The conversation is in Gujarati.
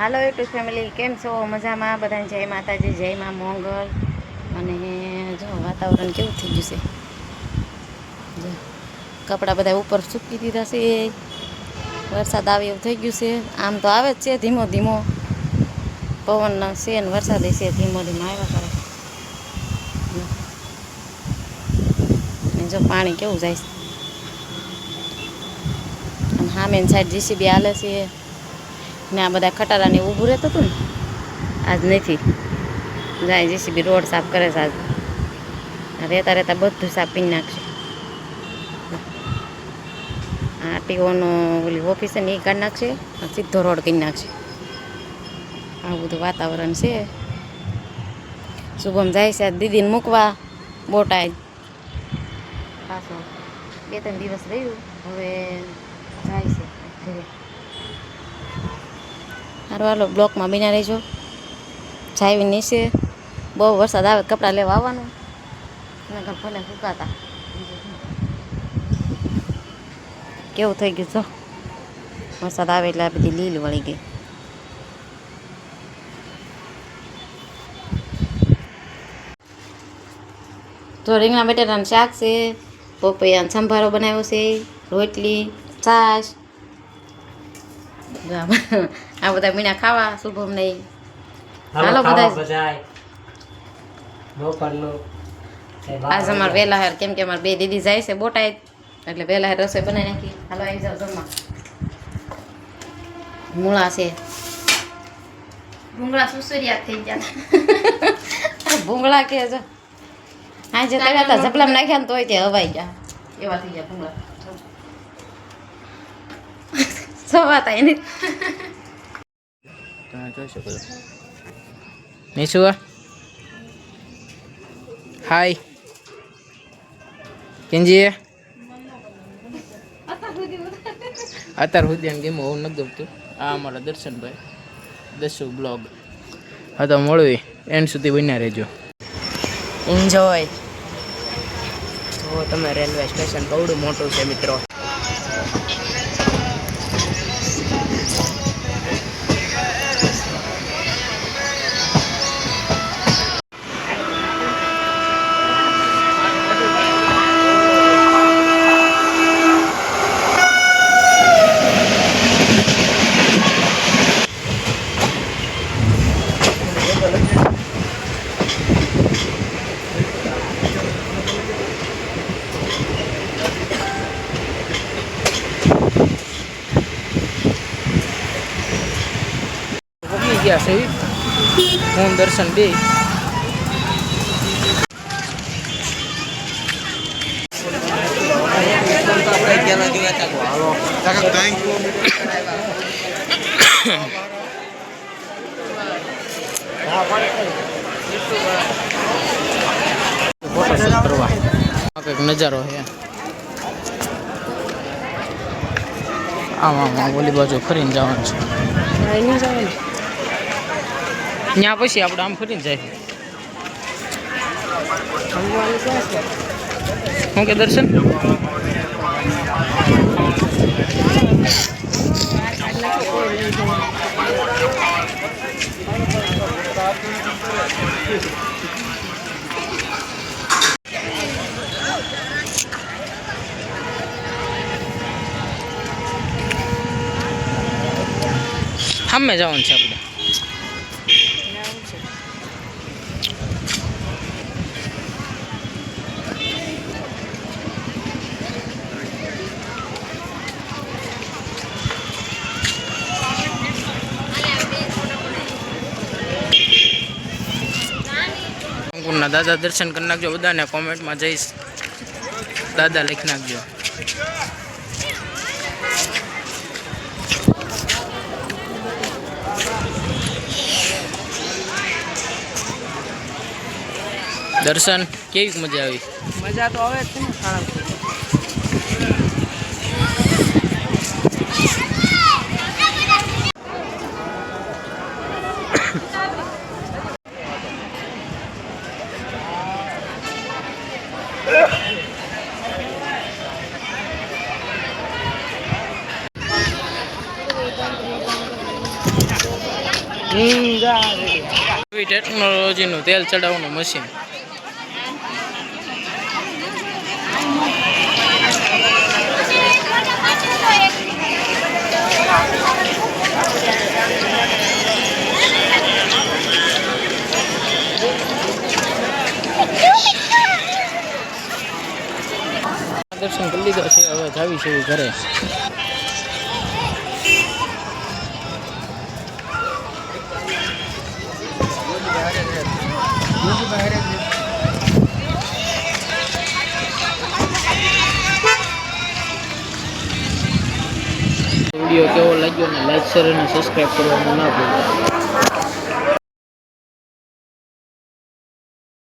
હાલો યુટ્યુબ ફેમિલી, કેમ છો? મજામાં? બધાને જય માતાજી, જય મા મોંગલ અને જો, વાતાવરણ કેવું થઈ ગયું છે? કપડાં બધા ઉપર સૂકી દીધા છે. વરસાદ આવે એવું થઈ ગયું છે. આમ તો આવે જ છે ધીમો ધીમો. પવન છે ને વરસાદ છે, ધીમો ધીમો આવ્યા કરે. જો. પાણી કેવું જાય છે? સામેની સાઈડ જીસીબી હાલે છે. ને આ બધા ખટારાને ઊભું રહેતું હતું ને? આજ નથી. જાય જેસીબી રોડ સાફ કરે છે આજ. રહેતા રહેતા બધું સાફ પીને નાખશે. આ ટીઓનો ઓલી ઓફિસ છે ને એ કાઢી નાખશે સીધો રોડ કરી નાખશે. આવું બધું વાતાવરણ છે. શુભમ જાય છે દીદીને મૂકવા બોટાય પાછો બે ત્રણ દિવસ રહ્યું, હવે જાય છે ઘરે. સારું હાલો બ્લોકમાં બિના રહેજો. જાવી નીચે. બહુ વરસાદ આવે કપડાં લેવા આવવાનું. નગર ભલે સુકાતા. કેવું થઈ ગયું જો? વરસાદ આવે એટલે આ બધી લીલ વળી ગઈ. તો રીંગણા બટેટાનું શાક છે, પપૈયાનો સંભારો બનાવ્યો છે, રોટલી, છાશ આ- આ બધા મીણા ખાવા શુભમ નહીં હાલો બધા આજ અમારે વહેલા હાર કેમ કે અમારે બે દીદી જાય છે બોટાય એટલે વહેલા હાર રસોઈ બનાવી નાખી હાલો આવી જાવ જમવા મૂળા છે ભૂંગળા સુસરિયા થઈ ગયા ભૂંગળા કે જો હા જે તળ્યા હતા ઝપલામાં નાખ્યા ને તોય તે હવાઈ ગયા એવા થઈ ગયા ભૂંગળા સવાતા એની તમે જોઈ શકો છો નીચું હાય કેનજી અત્યાર સુધી એમ ગેમ હોવું નથી ગમતું આ અમારા દર્શનભાઈ દસુ બ્લોગ હા તો મળવી એન્ડ સુધી બન્યા રહેજો એન્જોય જો તમે રેલવે સ્ટેશન બહુ મોટું છે મિત્રો પગી ગયા છે. હું દર્શન બે. કરવા આ કંઈક નજારો છે આમ આમ આમ ઓલી બાજુ ફરીને જવાનું છે. ત્યાં પછી આપણે આમ ફરીને જાય. શું કે દર્શન? સામે જવાનું છે આપણે. અંકુરના દાદા દર્શન કરી નાખજો બધાને કોમેન્ટમાં જઈશ. દાદા લખી નાખજો. દર્શન કેવી મજા આવી? મજા તો આવે જ છે ને નવી ટેકનોલોજીનું તેલ ચડાવવાનું મશીન. દર્શન કરી લીધા છે હવે જાવી છે ઘરે. લાગ્યો ને લાઈક શેર અને સબસ્ક્રાઈબ કરવાનું ના ભૂલતા